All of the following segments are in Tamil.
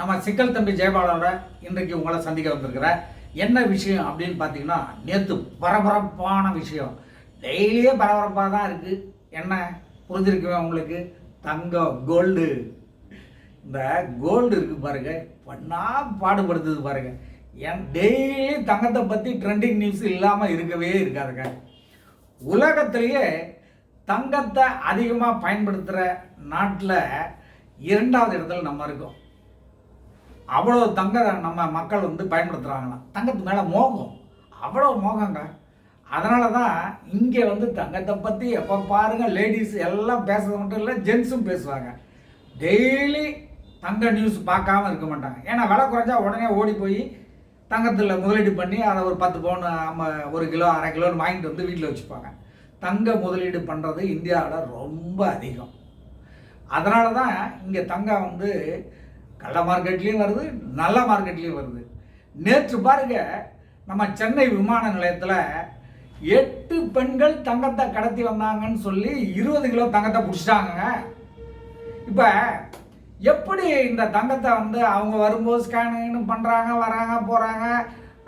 நம்ம சிக்கல் தம்பி ஜெயபாலோட இன்றைக்கு உங்களை சந்திக்க வந்திருக்கிறேன் என்ன விஷயம் அப்படின்னு பார்த்தீங்கன்னா நேற்று பரபரப்பான விஷயம். டெய்லியே பரபரப்பாக தான் இருக்குது என்ன புரிஞ்சிருக்குவேன் உங்களுக்கு? தங்கம் கோல்டு இந்த கோல்டு இருக்கு பாருங்க. பண்ணா பாடுபடுத்துது பாருங்க. என் டெய்லி தங்கத்தை பற்றி ட்ரெண்டிங் நியூஸ் இல்லாமல் இருக்கவே இருக்காதுங்க. உலகத்திலேயே தங்கத்தை அதிகமாக பயன்படுத்துகிற நாட்டில் இரண்டாவது இடத்துல நம்ம இருக்கோம். அவ்வளோ தங்க நம்ம மக்கள் வந்து பயன்படுத்துகிறாங்களாம் தங்கத்து மேலே மோகம். அவ்வளோ மோகங்க. அதனால தான் இங்கே வந்து தங்கத்தை பற்றி எப்போ பாருங்கள் லேடிஸ் எல்லாம் பேசுறது மட்டும் இல்லை ஜென்ஸும் பேசுவாங்க. டெய்லி தங்க நியூஸ் பார்க்காம இருக்க மாட்டாங்க. ஏன்னா விலை குறைஞ்சா உடனே ஓடி போய் தங்கத்தில் முதலீடு பண்ணி அதை ஒரு பத்து பவுன் நம்ம ஒரு கிலோ அரை கிலோன்னு வாங்கிட்டு வந்து வீட்டில் வச்சுப்பாங்க. தங்க முதலீடு பண்ணுறது இந்தியாவில் ரொம்ப அதிகம். அதனால தான் இங்கே தங்கம் வந்து கள்ள மார்க்கெட்லேயும் வருது நல்ல மார்க்கெட்லேயும் வருது. நேற்று பாருங்க நம்ம சென்னை விமான நிலையத்தில் எட்டு பெண்கள் தங்கத்தை கடத்தி வந்தாங்கன்னு சொல்லி இருபது கிலோ தங்கத்தை பிடிச்சிட்டாங்க இப்போ எப்படி இந்த தங்கத்தை வந்து அவங்க வரும்போது ஸ்கேனிங்னு பண்ணுறாங்க வராங்க போகிறாங்க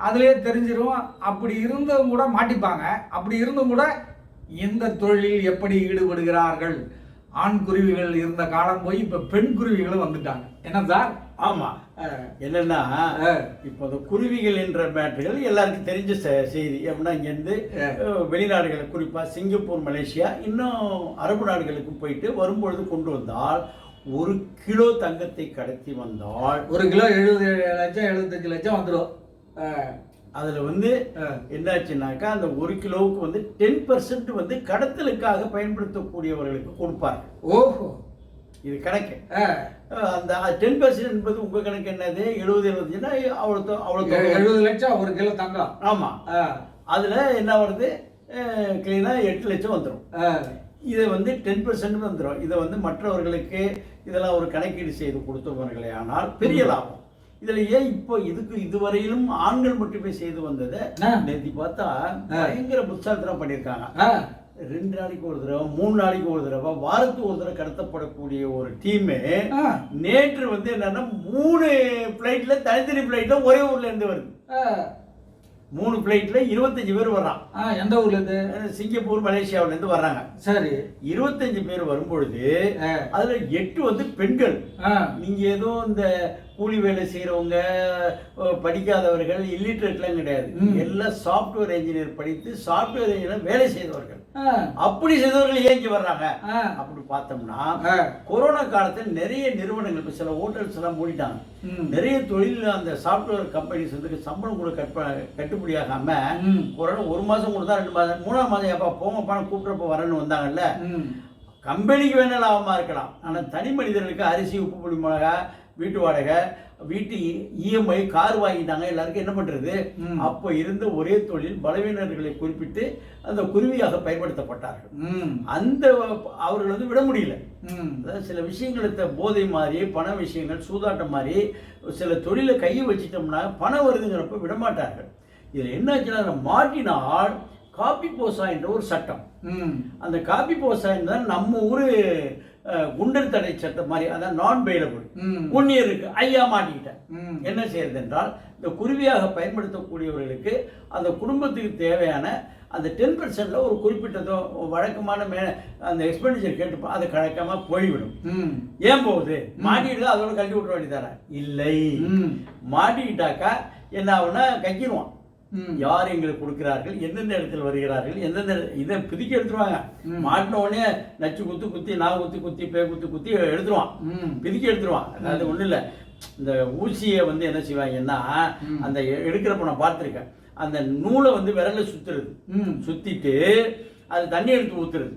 அதுலேயே தெரிஞ்சிடும் அப்படி இருந்தும் கூட மாட்டிப்பாங்க. அப்படி இருந்தும் கூட இந்த தொழிலில் எப்படி ஈடுபடுகிறார்கள்? ஆண் குருவிகள் இருந்த காலம் போய் இப்போ பெண் குருவிகளும் வந்துட்டாங்க. என்ன சார்? ஆமா. அஹ், என்னன்னா இப்போ இந்த குருவிகள் என்ற மேட்டர்கள் எல்லாருக்கும் தெரிஞ்ச செ- செய்தி. எப்படின்னா இங்கேருந்து வெளிநாடுகள் குறிப்பாக சிங்கப்பூர் மலேசியா இன்னும் அரபு நாடுகளுக்கு போயிட்டு வரும்பொழுது கொண்டு வந்தால் ஒரு கிலோ தங்கத்தை கடத்தி வந்தால் ஒரு கிலோ எழுபது லட்சம் எழுபத்தஞ்சு லட்சம் வந்துடும் அதில் வந்து என்னாச்சுன்னாக்கா அந்த ஒரு கிலோவுக்கு வந்து டென் பர்சன்ட் வந்து கடத்தலுக்காக பயன்படுத்தக்கூடியவர்களுக்கு கொடுப்பார் ஓஹோ. இது கணக்கு. அந்த டென் பர்சன்ட் என்பது உங்கள் கணக்கு என்னது? எழுபது எழுபதுன்னா அவ்வளோ அவ்வளோ. எழுபது லட்சம் ஒரு கிலோ தங்கம். ஆமாம் அதில் என்ன வருது? க்ளீனாக எட்டு லட்சம் வந்துடும் இதை வந்து டென் பர்சன்ட் வந்துடும் இதை வந்து மற்றவர்களுக்கு இதெல்லாம் ஒரு கணக்கீடு செய்து கொடுத்தவர்களே ஆனால் பெரிய லாபம். இதில் ஏன் இப்போ இதுக்கு இதுவரையிலும் ஆண்கள் மட்டுமே செய்து வந்ததை. நேற்று பார்த்தா பயங்கர புத்தாத்திரம் பண்ணியிருக்காங்க. ரெண்டு நாளைக்கு ஒரு தடவை மூணு நாளைக்கு ஒரு தடவை வாரத்துக்கு ஒரு தடவை கடத்தப்படக்கூடிய ஒரு டீமு நேற்று வந்து என்னன்னா மூணு ஃப்ளைட்ல தனித்தனி ஃப்ளைட்ல ஒரே ஊர்ல இருந்து வருது. மூணு ஃப்ளைட்ல இருபத்தஞ்சு பேர் வர்றான். எந்த ஊர்ல இருந்து? சிங்கப்பூர் மலேசியாவுல இருந்து வர்றாங்க. சரி. இருபத்தஞ்சு பேர் வரும்பொழுது அதுல எட்டு வந்து பெண்கள். நீங்க ஏதோ இந்த கூலி வேலை செய்யறவங்க அஹ், படிக்காதவர்கள் இல்லிட்ரேட்லாம் கிடையாது. எல்லாம் சாஃப்ட்வேர் இன்ஜினியர் படித்து சாஃப்ட்வேர் இன்ஜினியர் வேலை செய்தவர்கள். அப்படி செய்தவர்கள் இங்க வர்றாங்க. அப்படி பார்த்தோம்னா கொரோனா காலத்தில் நிறைய நிறுவனங்கள் இப்போ சில ஹோட்டல்ஸ் எல்லாம் மூடிட்டாங்க. நிறைய தொழில் அந்த சாஃப்ட்வேர் கம்பெனிஸ் வந்து சம்பளம் கூட கட்ட கட்டுப்படியாகாம கொரோனா ஒரு மாசம் கொடுத்தா ரெண்டு மாதம் மூணாம் மாதம் எப்பா போங்கப்பா கூப்பிட்றப்ப வரேன்னு வந்தாங்கல்ல. கம்பெனிக்கு வேணா லாபமா இருக்கலாம். ஆனா தனி மனிதர்களுக்கு அரிசி உப்பு புளி மிளகா வீட்டு வாடகை வீட்டு இஎம்ஐ கார் வாங்கிட்டாங்க எல்லாருக்கும் என்ன பண்றது? ம். அப்போ இருந்த ஒரே தொழில் பலவீனர்களை குறிப்பிட்டு அந்த குருவியாக பயன்படுத்தப்பட்டார்கள். அந்த அவர்கள் வந்து விட முடியல. சில விஷயங்களை போதை மாதிரி பண விஷயங்கள் சூதாட்டம் மாதிரி சில தொழிலை கையை வச்சிட்டோம்னா பணம் வருதுங்கிறப்ப விடமாட்டார்கள் இதில் என்னாச்சுன்னா அதை மாட்டினால் காப்பி போசா என்ற ஒரு சட்டம். அந்த காப்பி போசா தான் நம்ம ஊர் குண்டர் தடை சட்டம் மாதிரி அதான் நான் பெயிலபிள் ஒன் இருக்கு ஐயா மாட்டிக்கிட்டேன் என்ன செய்யறது என்றால் இந்த குருவியாக பயன்படுத்தக்கூடியவர்களுக்கு அந்த குடும்பத்துக்கு தேவையான அந்த டென் பர்சன்ட்ல ஒரு குறிப்பிட்டதோ வழக்கமான மே அந்த எக்ஸ்பெண்டிச்சர் கேட்டுப்போம் அது கணக்கமாக போய்விடும். ஏன் போகுது? மாட்டிட்டு அதோட கழட்டி விட்டுற வேண்டியதானே இல்லை. மாட்டிக்கிட்டாக்கா என்ன ஆகுனா கக்கிடுவான் யார் எங்களுக்கு கொடுக்கிறார்கள்? எந்தெந்த இடத்தில் வருகிறார்கள்? எந்தெந்த இதை பிதிக்கி எடுத்துருவாங்க. மாட்டின உடனே நச்சு குத்து குத்தி நான் குத்தி குத்தி பே குத்தி குத்தி எடுத்துருவான். ம், பிதுக்கி எடுத்துருவான். அதாவது ஒன்றும் இல்லை. இந்த ஊசியை வந்து என்ன செய்வாங்கன்னா. அந்த எடுக்கிறப்ப நான் பார்த்துருக்கேன். அந்த நூலை வந்து விரல்ல சுத்துறது. சுத்திட்டு அது தண்ணி எடுத்து ஊத்துறது.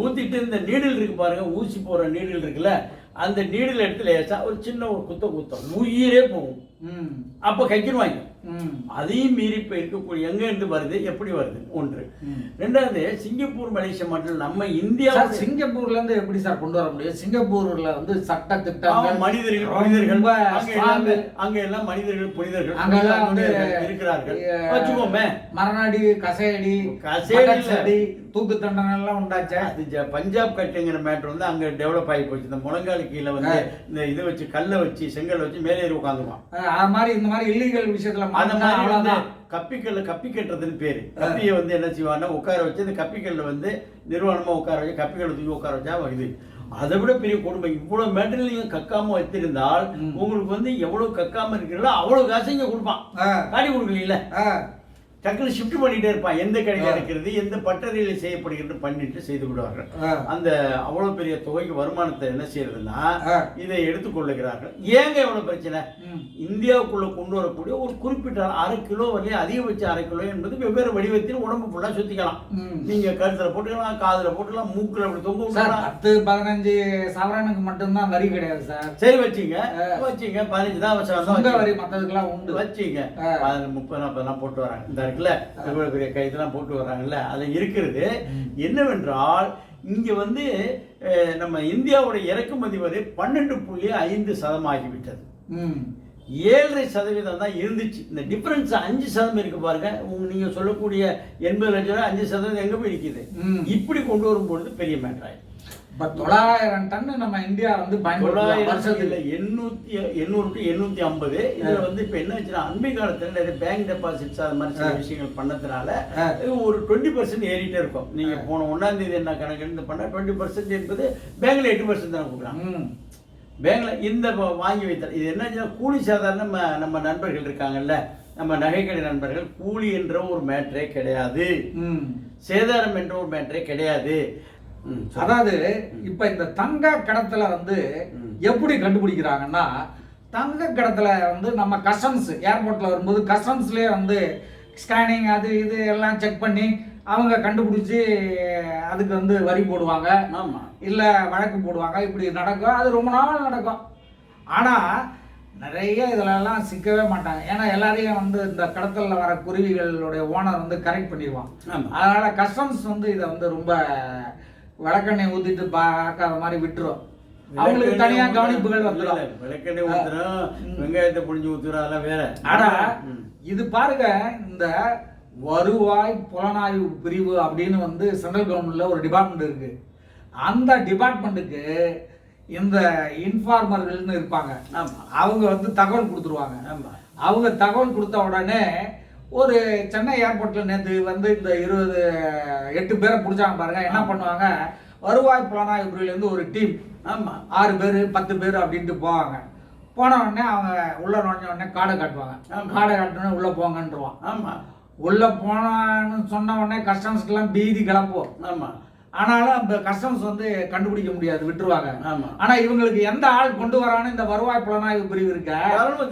ஊத்திட்டு இந்த நீடில் இருக்கு பாருங்க ஊசி போற நீடில் இருக்குல்ல அந்த நீடில் எடுத்து லேசா ஒரு சின்ன ஒரு குத்த குத்தம். உயிரே போகும். அப்போ கைக்கிடுவாங்க. அதையும் மீறி இப்போ இருக்கக்கூடிய எங்க இருந்து வருது எப்படி வருது? ஒன்று. ரெண்டாவது சிங்கப்பூர் மலேசியா மட்டும் நம்ம இந்தியா சார் சிங்கப்பூர்ல இருந்து எப்படி சார் கொண்டு வர முடியும்? சிங்கப்பூர்ல வந்து சட்ட திட்டங்கள் மனிதர்கள் ரொம்ப புனிதர்கள் அங்க. எல்லாமே மனிதர்கள் புனிதர்கள் அங்கெல்லாம் வந்து இருக்கிறார்கள். வச்சுக்கோமே. மரணாடி கசையடி கசையடி தூக்கு தண்டனை எல்லாம் உண்டாச்சே? அது பஞ்சாப் கட்டுங்கிற மேட்ரு வந்து அங்க டெவலப் ஆகி போச்சு. இந்த முழங்கால் கீழே வந்து இந்த இதை வச்சு கல்லை வச்சு செங்கல் வச்சு மேலே உட்காந்துவான் அது மாதிரி இந்த மாதிரி இல்லீகல் விஷயத்துல அந்த மாட்டினா அவ்வளவுதான். கப்பிக்கல்ல கப்பி கட்டுறதுன்னு பேரு. கப்பியை வந்து என்ன செய்வான்னா உட்கார வச்சு அந்த கப்பிக்கல்ல வந்து நிர்வாணமா உட்கார வச்சு கப்பிக்கல்ல தூக்கி உட்கார வச்சா இது. அதை விட பெரிய கொடுமை. இவ்வளவு மேட்டர் நீங்க கக்காம வச்சிருந்தால். உங்களுக்கு வந்து எவ்வளவு கக்காம இருக்கிறீங்களோ அவ்வளவு காசு இங்க கொடுப்பான். அஹ், காடி கொடுக்கல டக்குனு ஷிஃப்ட் பண்ணிட்டே இருப்பான். எந்த கடையில். இருக்கிறது எந்த பட்டறையில் செய்யப்படுகிறது பண்ணிட்டு செய்து விடுவார்கள். அந்த அவ்வளவு பெரிய தொகைக்கு வருமானத்தை என்ன செய்யறதுன்னா இதை எடுத்துக்கொள்ளுகிறார்கள். ஏங்க எவ்வளவு பிரச்சனை. இந்தியாவுக்குள்ள கொண்டு வரக்கூடிய ஒரு குறிப்பிட்ட அரை கிலோ வரலையும் அதிகபட்ச அரை கிலோ என்பது வெவ்வேறு வடிவத்தில் உடம்பு ஃபுல்லா சுத்திக்கலாம். நீங்க கழுத்துல போட்டுக்கலாம் காதுல போட்டுக்கலாம் மூக்குல அப்படி தொங்க பத்து பதினஞ்சு சவரனுக்கு மட்டும்தான் வரி கிடையாது சார். சரி வச்சீங்க. வச்சீங்க. பதினஞ்சு தான் சொந்த வரி மத்ததுக்கெல்லாம் உண்டு. வச்சீங்க. பதினஞ்சு முப்பது நாற்பதுலாம் போட்டு வராங்க. இந்த இருக்குல்ல இவ்வளவு பெரிய கைதெல்லாம் போட்டு வராங்கல்ல அது இருக்கிறது என்னவென்றால் இங்க வந்து நம்ம இந்தியாவுடைய இறக்குமதி வரை பன்னெண்டு புள்ளி ஐந்து சதமாகிவிட்டது. ஏழரை சதவீதம் தான் இருந்துச்சு. இந்த டிஃபரன்ஸ் அஞ்சு சதவீதம் இருக்கு பாருங்க. உங்க நீங்க சொல்லக்கூடிய எண்பது லட்சம் ரூபாய் அஞ்சு சதவீதம் எங்க போய் நிக்குது? ம். இப்படி கொண்டு வரும்பொழுது பெரிய இப்ப தொள்ளாயிரம் டன் நம்ம இந்தியா வந்து இல்ல, எண்ணூத்தி எண்ணூறு டு எண்ணூத்தி ஐம்பது. இதுல வந்து இப்ப என்ன ஆச்சுன்னா அண்மை காலத்துல நிறைய பேங்க் டெபாசிட்ஸ் அது மாதிரி சில விஷயங்கள் பண்ணதுனால. ஒரு டுவெண்ட்டி பர்சன்ட் ஏறிட்டே இருக்கும். நீங்க போன ஒன்னாம் தேதி என்ன கணக்கு இந்த பண்ணா டுவெண்ட்டி பர்சன்ட் என்பது பேங்க்ல எட்டு பர்சன்ட் தான் கொடுக்குறாங்க. பேங்க்ல இந்த வாங்கி வைத்த இது என்ன கூலி சாதாரண நம்ம நம்ம நண்பர்கள் இருக்காங்கல்ல நம்ம நகைக்கடை நண்பர்கள் கூலி என்ற ஒரு மேட்டரே கிடையாது. சேதாரம் என்ற ஒரு மேட்டரே கிடையாது. அதாவது இப்ப இந்த தங்க கடத்தல வந்து. எப்படி கண்டுபிடிக்கிறாங்கன்னா தங்க கடத்தல வந்து நம்ம கஸ்டம்ஸ் ஏர்போர்ட்ல வரும்போது கஸ்டம்ஸ்லயே வந்து ஸ்கேனிங் அது இது எல்லாம் செக் பண்ணி அவங்க கண்டுபிடிச்சி அதுக்கு வந்து வரி போடுவாங்க. ஆமா. இல்ல வழக்கு போடுவாங்க. இப்படி நடக்கும். அது ரொம்ப நாள் நடக்கும். ஆனா நிறைய இதுலலாம் சிக்கவே மாட்டாங்க. ஏன்னா எல்லாரையும் வந்து இந்த கடத்தல்ல வர குருவிகளுடைய ஓனர் வந்து கரெக்ட் பண்ணிடுவான். அதனால கஸ்டம்ஸ் வந்து இதை வந்து ரொம்ப விளக்கெண்ணெய் ஊத்திட்டு பார்க்காத மாதிரி விட்டுரும். அவங்களுக்கு தனியா கவனிப்புகள் வந்துடும் விளக்கெண்ணெய் ஊத்துறோம் வெங்காயத்தை புழிஞ்சு ஊத்துறோம் அதெல்லாம் வேற. ஆனா. இது பாருங்க இந்த வருவாய் புலனாய்வு பிரிவு அப்படின்னு வந்து சென்ட்ரல் கவர்மெண்ட்ல ஒரு டிபார்ட்மெண்ட் இருக்கு. அந்த டிபார்ட்மெண்ட்டுக்கு இந்த இன்ஃபார்மர்கள்னு இருப்பாங்க. அவங்க வந்து தகவல் கொடுத்துருவாங்க. அவங்க தகவல் கொடுத்த உடனே ஒரு சென்னை ஏர்போர்ட்ல நேற்று வந்து இந்த இருபது எட்டு பேரை பிடிச்சாங்க பாருங்க. என்ன பண்ணுவாங்க? வருவாய் புலனாய்வு பிரிவுலேருந்து ஒரு டீம். ஆமா. ஆறு பேர் பத்து பேர் அப்படின்ட்டு போவாங்க. போன உடனே அவங்க உள்ள நுழைஞ்ச உடனே காடை காட்டுவாங்க. காடை காட்டினே உள்ள போங்கன்றுவான். ஆமா. உள்ள போனான்னு சொன்ன உடனே கஸ்டம்ஸ்க்கெல்லாம் பீதி கிளப்போம் ஆமா. ஆனாலும் அந்த கஸ்டம்ஸ் வந்து கண்டுபிடிக்க முடியாது விட்டுருவாங்க. ஆமா. ஆனா இவங்களுக்கு எந்த ஆள் கொண்டு வரான்னு இந்த வருவாய் புலனாய்வு பிரிவு இருக்க.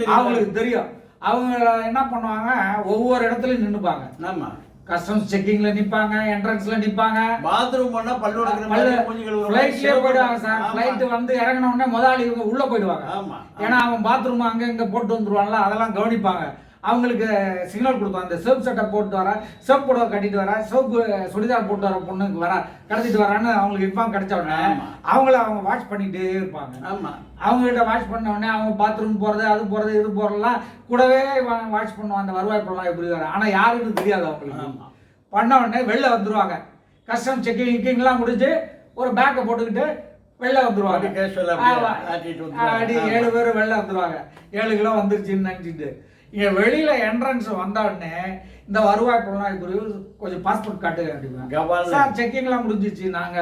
அவங்களுக்கு தெரியும். அவங்க என்ன பண்ணுவாங்க? ஒவ்வொரு இடத்துலயும் நின்னுப்பாங்க. ஆமா. கஸ்டம்ஸ் செக்கிங்ல நிப்பாங்க என்ட்ரன்ஸ்ல நிப்பாங்க. பாத்ரூம் பண்ணா பல்லு விளக்குற மாதிரி மூஞ்சி கழுவுற மாதிரி ஃபிளைட்லயே போயிடுவாங்க சார். ஆமா. ஃபிளைட் வந்து இறங்கின உடனே முதலாளி இவங்க உள்ள போயிடுவாங்க. ஆமா. ஏன்னா அவன் பாத்ரூம் அங்க இங்க போட்டு வந்துருவான்ல அதெல்லாம் கவனிப்பாங்க. அவங்களுக்கு சிக்னல் கொடுப்பாங்க அந்த சோப் சட்டை போட்டு வர சோப் புடவை கட்டிட்டு வர சோப்பு சுடிதார் போட்டு வர பொண்ணுக்கு வர கடத்திட்டு வரான்னு அவங்களுக்கு இன்ஃபார்ம் கிடைச்ச உடனே. அவங்கள அவங்க வாட்ச் பண்ணிட்டே இருப்பாங்க. ஆமா. அவங்க கிட்ட வாட்ச் பண்ண உடனே அவங்க பாத்ரூம் போறது அது போறது இது போறதெல்லாம் கூடவே வாட்ச் பண்ணுவாங்க. அந்த வருவாய் பொருளாக எப்படி வர ஆனா யாருன்னு தெரியாது அவங்களுக்கு. ஆமா. பண்ண உடனே வெளில வந்துருவாங்க. கஸ்டம் செக்கிங் கிக்கிங்லாம் முடிஞ்சு ஒரு பேக்கை போட்டுக்கிட்டு வெளில ஆமா. ஏழு பேர் வெளில வந்துருவாங்க. ஏழு கிலோ வந்துருச்சுன்னு நினைச்சிட்டு. இங்க வெளியில என்ட்ரன்ஸ் வந்த உடனே இந்த வருவாய் புலனாய்வு பிரிவு கொஞ்சம் பாஸ்போர்ட் காட்டுங்க அப்படிங்க. சார் செக்கிங்லாம் முடிஞ்சிச்சு நாங்க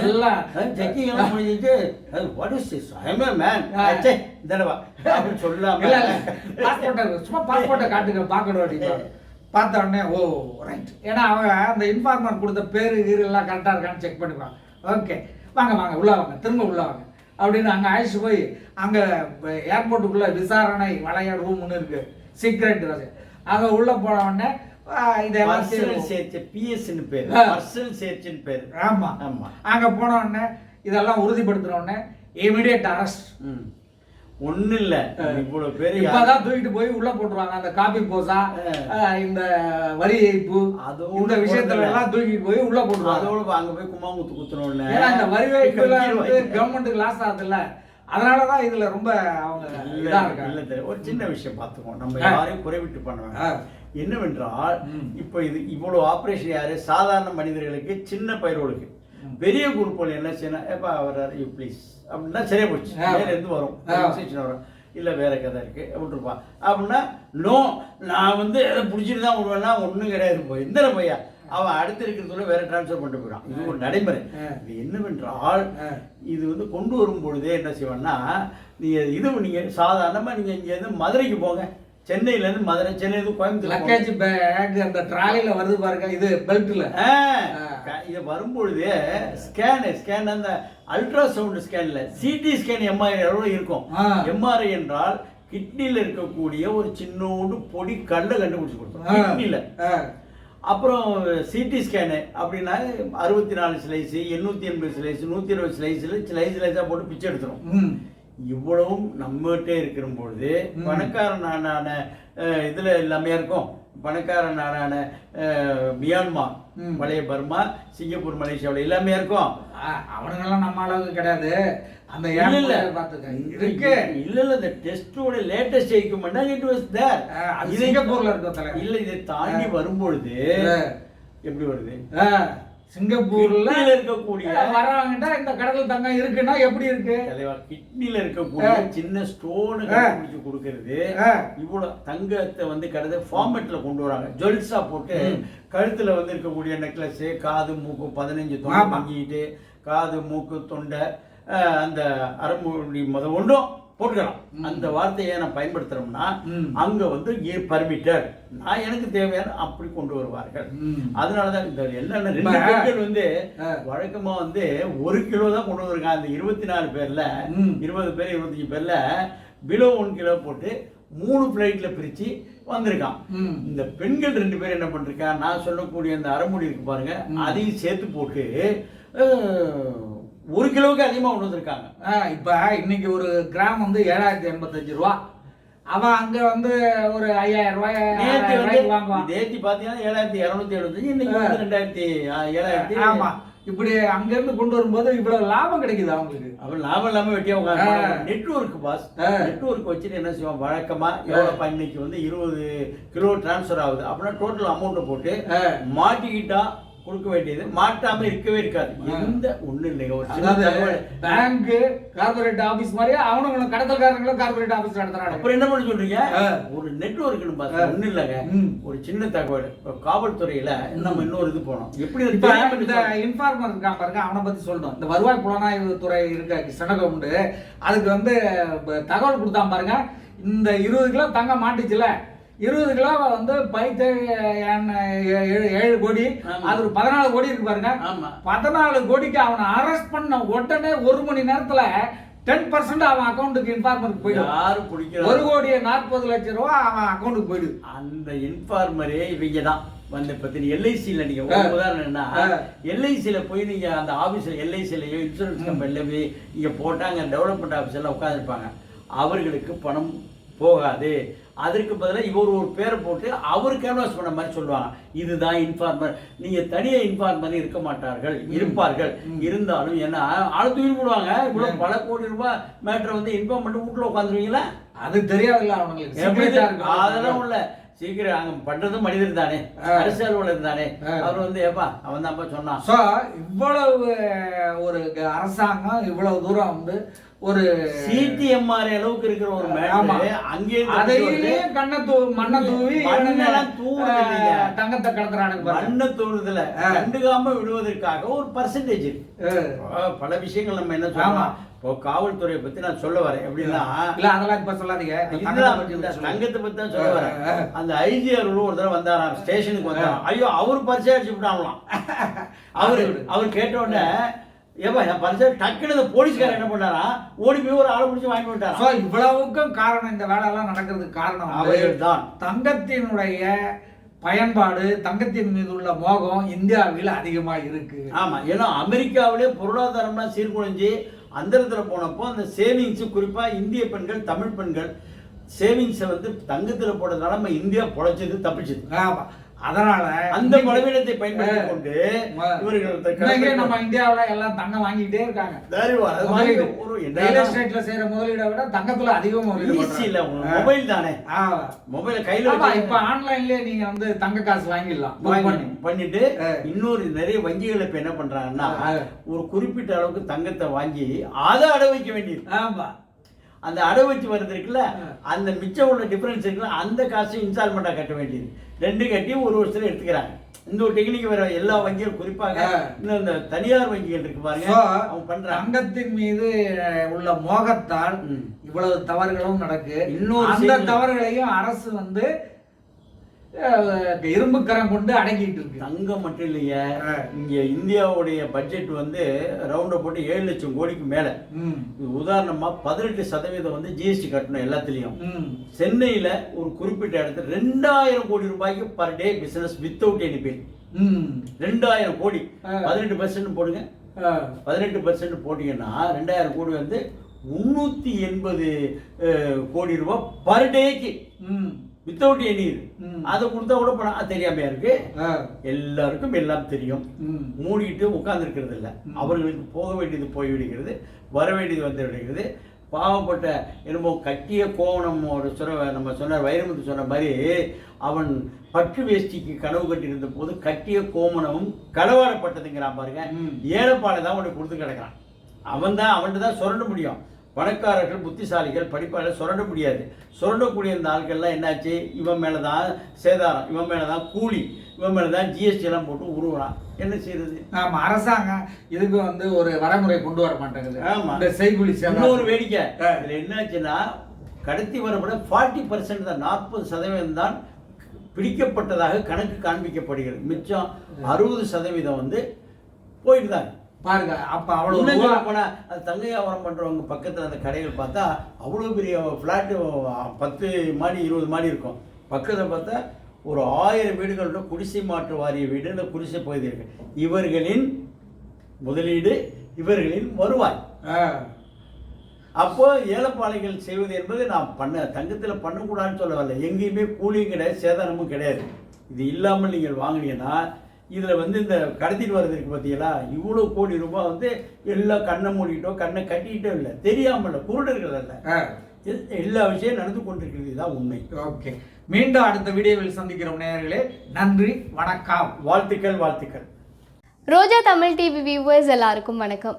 எல்லாம் செக்கிங் எல்லாம் முடிஞ்சிட்டு what is this I am man ah. அச்சே தடவா அப்படின்னு இல்ல பாஸ்போர்ட்டை சும்மா பாஸ்போர்ட்டை காட்டுங்க பார்க்கணும் அப்படிங்க பார்த்த உடனே ஓ ரைட் ஏன்னா அவங்க அந்த இன்ஃபார்மர் கொடுத்த பேரு கீரு எல்லாம் கரெக்டாக இருக்கான்னு செக் பண்ணிப்பாங்க. ஓகே வாங்க வாங்க உள்ள வாங்க. திரும்ப உள்ள வாங்க. அப்படின்னு அங்கே அழைச்சிட்டு போய் அங்கே ஏர்போர்ட்டுக்குள்ள விசாரணை வளைய ரூம்னு இருக்கு. சீக்ரெட் அங்கே உள்ள போன உடனே இதெல்லாம் பர்சனல் சரி. சேர்ச் பிஎஸ்ன்னு பேர். பர்சனல் சேர்ச்னு பேர். ஆமா. ஆமா. அங்கே போன உடனே இதெல்லாம் உறுதிப்படுத்தின உடனே இமிடியட் அரெஸ்ட் ம். ஒண்ணு இல்ல. பேர் யார்- இப்பதான் தூக்கிட்டு போய் உள்ள போட்டுருவாங்க. அந்த காபி போசா இந்த வரி ஏய்ப்பு அதோட இந்த விஷயத்துல. எல்லாம் தூக்கிட்டு போய் உள்ள போட்டுருவாங்க. அதோட அங்க போய் கும்மாங்குத்து குத்துறோம்ல இந்த வரி ஏய்ப்புல கவர்மெண்ட்டுக்கு லாஸ் ஆகுதுல்ல. அதனாலதான் இதுல ரொம்ப அவங்க இல்ல. ஒரு சின்ன விஷயம் பார்த்துக்கோ நம்ம. யாரையும் குறைவிட்டு பண்ண ஆ. வேண்டாம் என்னவென்றால். இப்போ இது இவ்வளவு ஆபரேஷன் யாரு? சாதாரண மனிதர்களுக்கு சின்ன பயிரோடுக்கு பெரிய குரூப்பில் என்ன செய்யணும்? ஏப்பா வர்றாரு யூ ப்ளீஸ் அப்படின்னா சரியா போச்சு. வேற இருந்து வரும். வரும். இல்ல வேற கதை இருக்கு. அப்படின்ட்டுருப்பா அப்படின்னா நோ நான் வந்து எதை பிடிச்சிட்டு தான் விடுவேன்னா ஒன்றும் கிடையாது போய் எந்த பையா? அவன் அடுத்து இருக்கிறதுல வேற டிரான்ஸ்ஃபர் பண்ணிட்டு போயிடான் இது ஒரு நடைமுறை. இது என்னவென்றால். இது வந்து கொண்டு வரும் பொழுதே என்ன செய்வேன்னா நீங்க இது நீங்க சாதாரணமா நீங்க இங்க இருந்து மதுரைக்கு போங்க. சென்னையில இருந்து மதுரை சென்னையிலிருந்து கோயம்புத்தூர். லக்கேஜ் பேக் அந்த ட்ராலில வருது பாருங்க இது க- இது வரும்பொழுது ஸ்கேனு ஸ்கேன் அந்த அல்ட்ரா சவுண்ட் ஸ்கேன்ல சிடி ஸ்கேன் எம்ஆர்ஐ எவ்வளோ இருக்கும். எம்ஆர்ஐ என்றால் கிட்னில இருக்கக்கூடிய ஒரு சின்னோண்டு பொடி கல்லை கண்டுபிடிச்சு கொடுத்தோம். ஆ. அப்புறம் சிடி ஸ்கேனு அப்படின்னா அறுபத்தி நாலு ஸ்லைஸு எண்ணூற்றி எண்பது ஸ்லைஸ் நூற்றி இருபது ஸ்லைஸில் ஸ்லைஸ் ஸ்லைஸாக போட்டு பிச்சை எடுத்துரும். இவ்வளவும் நம்மகிட்டே இருக்கிற பொழுது ம். பணக்கார நாடான அஹ், இதுல எல்லாமே இருக்கும். பணக்கார நாடான மியான்மார். பழைய பர்மா சிங்கப்பூர் மலேசியாவில் எல்லாமே இருக்கும். அவனுங்கெல்லாம் நம்ம அளவுக்கு கிடையாது. அந்த இல்ல இல்ல. இருக்கு. இல்ல இல்ல இந்த டெஸ்டோட latest equipment it was there அது சிங்கப்பூர்ல இருக்கும் தலைவர். இல்ல இதை தாண்டி வரும்பொழுது எப்படி வருது? சிங்கப்பூர்ல இருக்கக்கூடிய வர்றவங்கிட்ட இந்த கடல் தங்கம் இருக்குன்னா எப்படி இருக்கு? தலைவா கிட்னில இருக்கக்கூடிய சின்ன ஸ்டோனு கண்டுபிடிச்சு கொடுக்கறது. இவ்வளவு தங்கத்தை வந்து கடந்த ஃபார்மேட்ல கொண்டு வராங்க. ஜுவல்ஸா போட்டு கழுத்துல வந்து இருக்கக்கூடிய நெக்லஸ் காது மூக்கு பதினஞ்சு தொண்டை காது மூக்கு தொண்டை அந்த அரம்புடி முத ஒன்றும் போட்டுக்கலாம் அந்த வார்த்தையை நான் பயன்படுத்துறோம்னா. அங்க வந்து பர்மிட்டட் நான் எனக்கு தேவையான அப்படி கொண்டு வருவார்கள். அதனாலதான் இந்த என்னென்ன ரெண்டு பெண்கள் வந்து ஆ. வழக்கமா வந்து ஒரு கிலோ தான் கொண்டு வந்திருக்காங்க அந்த இருபத்தி நாலு பேர்ல. இருபது பேர் இருபத்தஞ்சு பேர்ல பிலோ ஒன் கிலோ போட்டு மூணு பிளைட்ல பிரிச்சு வந்திருக்கான். இந்த பெண்கள் ரெண்டு பேர் என்ன பண்ணிருக்காங்க நான் சொல்லக்கூடிய அந்த அரைமுடி இருக்கு பாருங்க அதையும் சேர்த்து போட்டு ஒரு கிலோவுக்கு அதிகமா கொண்டு வந்திருக்காங்க. இப்ப இன்னைக்கு ஒரு கிராம் வந்து ஏழாயிரத்தி எண்பத்தஞ்சு ரூபா. அவன் அங்க வந்து ஒரு ஐயாயிரம் ரூபாய் ஆறாயிரம் வந்து வாங்குவான். நேத்தி பாத்தீங்கன்னா ஏழாயிரத்தி இருநூத்தி எழுபத்தஞ்சு இன்னைக்கு வந்து ரெண்டாயிரத்தி ஏழாயிரத்தி. ஆமா. இப்படி அங்க இருந்து கொண்டு வரும்போது இவ்வளவு லாபம் கிடைக்குது அவங்களுக்கு? அவன் லாபம் இல்லாம வெட்டியா உட்காந்து. Network pass. நெட்ஒர்க் வச்சுட்டு என்ன செய்வான்? வழக்கமா எவ்வளவு இன்னைக்கு வந்து இருபது கிலோ டிரான்ஸ்ஃபர் ஆகுது. அப்படின்னா டோட்டல் அமௌண்ட்டை போட்டு. மாட்டிக்கிட்டா கொடுக்க வேண்டியது மாட்டாம இருக்கவே இருக்காது. எந்த ஒண்ணு இல்லைங்க. ஒரு அதாவது. பேங்க் கார்பரேட் ஆபீஸ் மாதிரியே அவனுங்களும் கடத்தல்காரங்களும் கார்பரேட் ஆபீஸ் நடத்துறாங்க அப்புறம் என்ன பண்ண சொல்றீங்க. ஒரு நெட்ஒர்க்னு ஆ. ஒண்ணு இல்லைங்க. ஒரு சின்ன தகவல். இப்ப காவல்துறையில நம்ம இன்னொரு இது போனோம். எப்படி இந்த? இன்ஃபார்மர் இருக்கான் பாருங்க அவனை பத்தி சொல்லணும். இந்த வருவாய் புலனாய்வு துறை இருக்க செனகம் உண்டு அதுக்கு வந்து தகவல் கொடுத்தான் பாருங்க. இந்த இருபது கிலோ தங்கம் மாட்டுச்சுல. இருபது கிலோ வந்து பைத்து ஏழு கோடி. அது ஒரு பதினாலு கோடி இருக்கு பாருங்க. பதினாலு கோடிக்கு அவனை அரெஸ்ட் பண்ண உடனே ஒரு மணி நேரத்துல டென் பர்சன்ட் அவன் அக்கௌண்ட்டுக்கு இன்ஃபார்மருக்கு போயிடும். யாரு ஒரு பிடிக்கிறாங்க கோடியே நாற்பது லட்சம் ரூபா அவன் அக்கௌண்ட்டுக்கு போயிடுது அந்த இன்ஃபார்மரே இவங்க தான் வந்து எல்ஐசியில் நீங்க ஒரு உதாரணம் என்ன ஆ. எல்ஐசியில் போய் நீங்க அந்த ஆபீஸ்ல எல்ஐசிலையோ இன்சூரன்ஸ் கம்பெனில போய் நீங்க போட்டாங்க டெவலப்மெண்ட் ஆஃபீஸில் உட்காந்துருப்பாங்க அவர்களுக்கு பணம் போகாது. அதற்கு பதிலாக இவர் ஒரு பேரை போட்டு அவர் கேன்வாஸ் பண்ண மாதிரி சொல்லுவாங்க. இதுதான் இன்ஃபார்மர் நீங்க தனியா இன்ஃபார்மர் இருக்க மாட்டார்கள். இருப்பார்கள். இருந்தாலும் ஏன்னா ஆளு தூக்கி போடுவாங்க. இவ்வளவு பல கோடி ரூபாய் மேட்டரை வந்து இன்ஃபார்ம் பண்ணிட்டு வீட்டுல உட்காந்துருவீங்களா? அது தெரியாதுல்ல? இருக்கும். அதெல்லாம் உள்ள சீக்கிரம் அங்க பண்றதும் மனிதர் தானே. ஆ. அரசியல் ஊழியர் தானே. அவர் வந்து ஏப்பா அவன் தான்ப்பா சொன்னான். ஸோ இவ்வளவு ஒரு அரசாங்கம் இவ்வளவு தூரம் வந்து ஒரு சிடிஎம்ஆர் அளவுக்கு இருக்கிற ஒரு அங்கே அதையே கண்ணை தூ மண்ணை தூவி மண்ணெல்லாம் தூவுறது தங்கத்தை கடத்துறானுங்க மண்ணை தோணுதுல கண்டுக்காம விடுவதற்காக ஒரு பர்சன்டேஜ் பல விஷயங்கள் நம்ம என்ன. சொல்லலாம். இப்போ காவல்துறையை பத்தி நான் சொல்ல வரேன். எப்படின்னா இல்ல அதெல்லாம் இப்ப சொல்லாதீங்க. இதெல்லாம் பத்தி தான் சொல்ல வரேன். அந்த ஐஜிஆர் ஒரு தடவை வந்தாராம் ஸ்டேஷனுக்கு வந்தாராம் ஐயோ அவர் பரிசை அடிச்சு விட்டாங்களாம் அவரு அவர் கேட்ட உடனே ஏப்பா என் பரிசை டக்குனு போலீஸ்காரர் என்ன பண்ணாரா? ஓடி போய் ஒரு ஆளை பிடிச்சி வாங்கி So, விட்டாராம் இவ்வளவுக்கும் காரணம் இந்த வேலை எல்லாம் நடக்கிறதுக்கு காரணம் அவர்கள் தான் தங்கத்தினுடைய பயன்பாடு தங்கத்தின் மீது உள்ள மோகம் இந்தியாவில் அதிகமா இருக்கு. ஆமா ஏன்னா அமெரிக்காவிலே பொருளாதாரம்லாம் சீர்குலைஞ்சு அந்த இடத்துல போனப்போ அந்த சேவிங்ஸ் குறிப்பா இந்திய பெண்கள் தமிழ் பெண்கள் சேவிங்ஸை வந்து தங்கத்துல போட்டதுனால நம்ம இந்தியா பொழைச்சது தப்பிச்சது. ஆமா. அதனால அந்த பலவீனத்தை பயன்படுத்தி கொண்டு இவர்கள் நம்ம இந்தியாவுல எல்லாம் தங்கம் வாங்கிட்டே இருக்காங்க ஒரு ரியல் எஸ்டேட்ல செய்யற முதலீடை விட தங்கத்துல அதிகம் முதலீடு இல்ல மொபைல் தானே. மொபைல கையில இப்ப ஆன்லைன்லயே நீங்க வந்து தங்க காசு வாங்கிடலாம். பண்ணிட்டு. இன்னொரு நிறைய வங்கிகள் இப்ப என்ன பண்றாங்கன்னா. ஒரு குறிப்பிட்ட அளவுக்கு தங்கத்தை வாங்கி அதை அடை வைக்க வேண்டியது ஆமா அந்த அடை வச்சு வருது இருக்குல்ல. அந்த மிச்சம் உள்ள டிஃபரன்ஸ் இருக்குல்ல அந்த காசை இன்ஸ்டால்மெண்ட்டாக கட்ட வேண்டியது ரெண்டு கட்டி ஒரு வருஷத்துல எடுத்துக்கிறாங்க இந்த ஒரு டெக்னிக் வேற எல்லா வங்கிகளும் குறிப்பாக. இன்னும் இந்த தனியார் வங்கிகள் இருக்கு பாருங்க அவங்க பண்றாங்க தங்கத்தின் மீது உள்ள மோகத்தால். இவ்வளவு தவறுகளும் நடக்கு இன்னொரு அந்த தவறுகளையும் அரசு வந்து இரும்பு கரம் கொண்டு அடக்கிட்டு இருக்கு. தங்கம் மட்டும் இல்லையே. இங்க இந்தியாவுடைய பட்ஜெட் வந்து ரவுண்ட போட்டு ஏழு லட்சம் கோடிக்கு மேல. உதாரணமா பதினெட்டு சதவீதம் வந்து ஜிஎஸ்டி கட்டணும் எல்லாத்துலயும். ம். சென்னையில ஒரு குறிப்பிட்ட இடத்துல ரெண்டாயிரம் கோடி ரூபாய்க்கு per day business without any pay ம். ரெண்டாயிரம் கோடி. பதினெட்டு பர்சன்ட் போடுங்க. பதினெட்டு பர்சன்ட் போட்டீங்கன்னா ரெண்டாயிரம் கோடி வந்து முந்நூற்றி எண்பது கோடி ரூபாய் பர் டேக்கு ம், வித்தவுட் ம். அதை கொடுத்தா கூட பணம் தெரியாமையா இருக்கு எல்லாருக்கும் எல்லாம் தெரியும். ம். மூடிட்டு உட்கார்ந்து இருக்கிறது இல்லை. அவர்களுக்கு போக வேண்டியது போய் விடுகிறது வர வேண்டியது வந்து விடுகிறது பாவப்பட்ட என்னமோ கட்டிய கோவணம் ஒரு சொன்ன நம்ம சொன்ன வைரமுத்து சொன்ன மாதிரி அவன் பட்டு வேஷ்டிக்கு கனவு கட்டியிருந்த போது கட்டிய கோமணமும் களவாடப்பட்டதுங்கிறான் பாருங்க. ஏழைப்பாளை தான் உனக்கு கொடுத்து கிடக்கிறான். அவன் தான் அவன்கிட்ட தான் சுரண்ட முடியும். பணக்காரர்கள் புத்திசாலிகள் படிப்பாளர் சுரண்ட முடியாது. சுரண்டக்கூடிய இந்த ஆட்கள்லாம் என்னாச்சு? இவன் மேலே தான் சேதாரம் இவன் மேலே தான் கூலி இவன் மேலே தான் ஜிஎஸ்டி எல்லாம் போட்டு உருவுறான். என்ன செய்யறது ஆமா அரசாங்கம் இதுக்கு வந்து ஒரு வரைமுறை கொண்டு வர மாட்டேங்குது. ஆமா. இந்த செய்கூலி. இன்னொரு வேடிக்கை. இதுல என்னாச்சுன்னா கடத்தி வரப்பட ஃபார்ட்டி பர்சன்ட் தான் நாற்பது சதவீதம் தான் பிடிக்கப்பட்டதாக கணக்கு காண்பிக்கப்படுகிறது. மிச்சம் அறுபது சதவீதம் வந்து போயிட்டு தான் பாருங்க அப்ப அவ்வளவு போனா, அது தங்க வியாபாரம் பண்றவங்க பக்கத்துல அந்த கடைகள் பார்த்தா அவ்வளவு பெரிய ஃப்ளாட்டு பத்து மாடி இருபது மாடி இருக்கும். பக்கத்துல பார்த்தா ஒரு ஆயிரம் வீடுகளோட குடிசை மாற்று வாரிய வீடு இந்த குடிசை பகுதி இருக்கு. இவர்களின் முதலீடு இவர்களின் வருவாய். அப்போ ஏலப்பாளைகள் செய்வது என்பது நான் பண்ண தங்கத்துல பண்ணக்கூடாதுன்னு சொல்ல வரல எங்கேயுமே கூலியும் கிடையாது சேதாரமும் கிடையாது. இது இல்லாமல் நீங்கள் வாங்குனீங்கன்னா இதுல வந்து இந்த கடத்திட்டு வர்றது பார்த்தீங்களா இவ்வளோ கோடி ரூபாய் வந்து எல்லாம் கண்ணை மூடிட்டோ கண்ணை கட்டிக்கிட்டோ இல்லை தெரியாமல் இல்லை குருடர்கள் அல்ல. எல்லா விஷயம் நடந்து கொண்டிருக்கிறது இதுதான் உண்மை. ஓகே. மீண்டும் அடுத்த வீடியோவில் சந்திக்கிறோம் நேயர்களே. நன்றி வணக்கம். வாழ்த்துக்கள் வாழ்த்துக்கள். ரோஜா தமிழ் டிவி வியூவர்ஸ் எல்லாருக்கும் வணக்கம்.